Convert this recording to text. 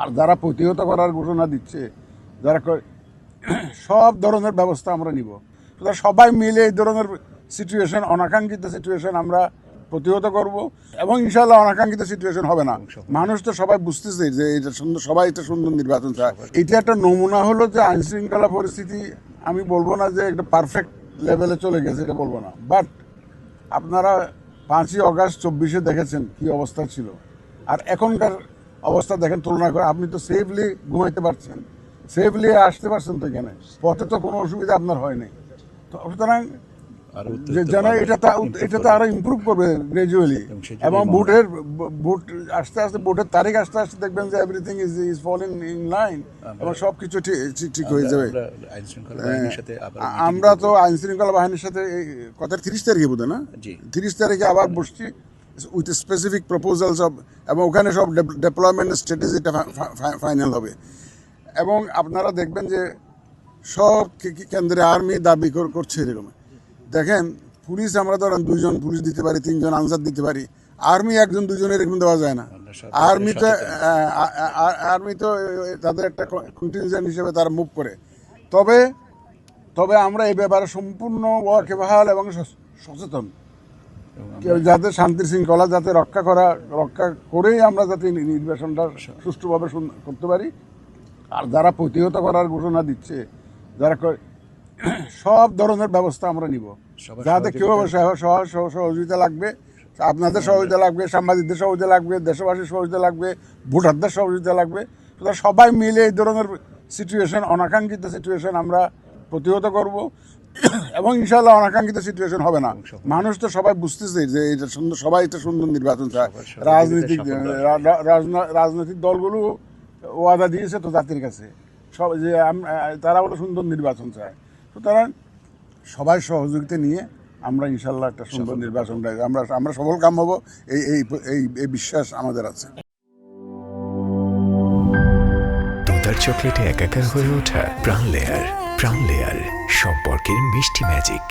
আর যারা প্রতিহত করার ঘোষণা দিচ্ছে, যারা সব ধরনের ব্যবস্থা আমরা নিব। সবাই মিলে এই ধরনের সিচুয়েশন অনাকাঙ্ক্ষিত সিচুয়েশন আমরা প্রতিহত করব এবং ইনশাল্লাহ অনাকাঙ্ক্ষিত সিচুয়েশন হবে না। মানুষ তো সবাই বুঝতেছে যে এটা সুন্দর, সবাই এটা সুন্দর নির্বাচন চায়। এটা একটা নমুনা হলো যে আইন শৃঙ্খলা পরিস্থিতি, আমি বলব না যে একটা পারফেক্ট লেভেলে চলে গেছে, এটা বলব না। বাট আপনারা পাঁচই অগাস্ট চব্বিশে দেখেছেন কি অবস্থা ছিল। আর এখনকার অবস্থা দেখেন তুলনা করে আপনি তো সেফলি ঘুমাইতে পারছেন। সেফলি আসতে পারছেন তো এখানে। পথে তো কোনো অসুবিধা আপনার হয়নি তো সুতরাং যেন এটা এটা তো আরও ইমপ্রুভ করবে গ্রাজুয়ালি এবং ভোটের ভোট আস্তে আস্তে ভোটের তারিখ আস্তে আস্তে দেখবেন যে everything is is falling in line এবং সব কিছু ঠিক- ঠিক হয়ে যাবে। আমরা। তো আইন শৃঙ্খলা বাহিনীর সাথে কথা তিরিশ তারিখে বোধ না? তিরিশ তারিখে আবার বসছি। উইথ স্পেসিফিক প্রপোজালস সব এবং ওখানে সব ডেভেলপমেন্ট স্ট্র্যাটেজিটা ফাইনাল হবে। এবং আপনারা দেখবেন যে সব কে- কে- কেন্দ্রে আর্মি দাবি করছে এরকম। দেখেন পুলিশ আমরা ধরেন দুইজন পুলিশ দিতে পারি তিনজন আনসার দিতে পারি। আর্মি একজন দুজনের এরকম দেওয়া যায় না। আর্মি তো আর্মি তো তাদের একটা কন্টিনজেন্ট হিসেবে তারা মুভ করে। তবে তবে আমরা এই ব্যাপারে সম্পূর্ণ ওয়াকেবহাল এবং সচ- সচেতন। যাতে শান্তি শৃঙ্খলা যাতে রক্ষা করা রক্ষা করেই আমরা যাতে নির্বাচনটা সুষ্ঠুভাবে করতে পারি। আর যারা প্রতিহত করার ঘোষণা দিচ্ছে যারা সব ধরনের ব্যবস্থা আমরা নিব। যাতে কেউ সহযোগিতা- সহ- সহ- সহ- সহযোগিতা লাগবে আপনাদের সহযোগিতা লাগবে সাংবাদিকদের সহযোগিতা লাগবে দেশবাসীর সহযোগিতা লাগবে ভোটারদের সহযোগিতা লাগবে। সবাই মিলে এই ধরনের সিচুয়েশন অনাকাঙ্ক্ষিত সিচুয়েশন আমরা প্রতিহত করব। এবং ইনশাল্লাহ অনাকাঙ্ক্ষিত সিচুয়েশন হবে না। মানুষ তো সবাই বুঝতেছে যে এটা সুন্দর সবাই এটা সুন্দর নির্বাচন চায়। রাজনৈতিক রাজনৈতিক দলগুলো ওয়াদা দিয়েছে তো জাতির কাছে। সব যে তারা বলে সুন্দর নির্বাচন চায়। সুতরাং সবাই সহযোগিতা নিয়ে আমরা ইনশাল্লাহ একটা সুন্দর নির্বাচন আমরা আমরা সফল কাম হব। এই এই এই এই বিশ্বাস আমাদের আছে। তোতার চকলেটে একাকার হয়ে ওঠা প্রাণ লেয়ার। প্রাণ লেয়ার সম্পর্কের মিষ্টি ম্যাজিক